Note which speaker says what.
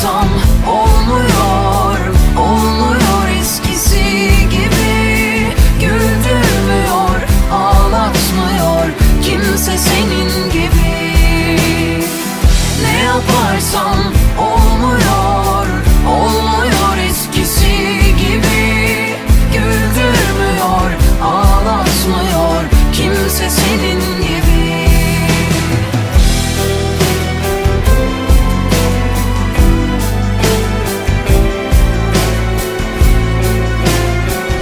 Speaker 1: Yapsam olmuyor, olmuyor eskisi gibi. Güldürmüyor, ağlatmıyor kimse senin gibi. Ne yaparsam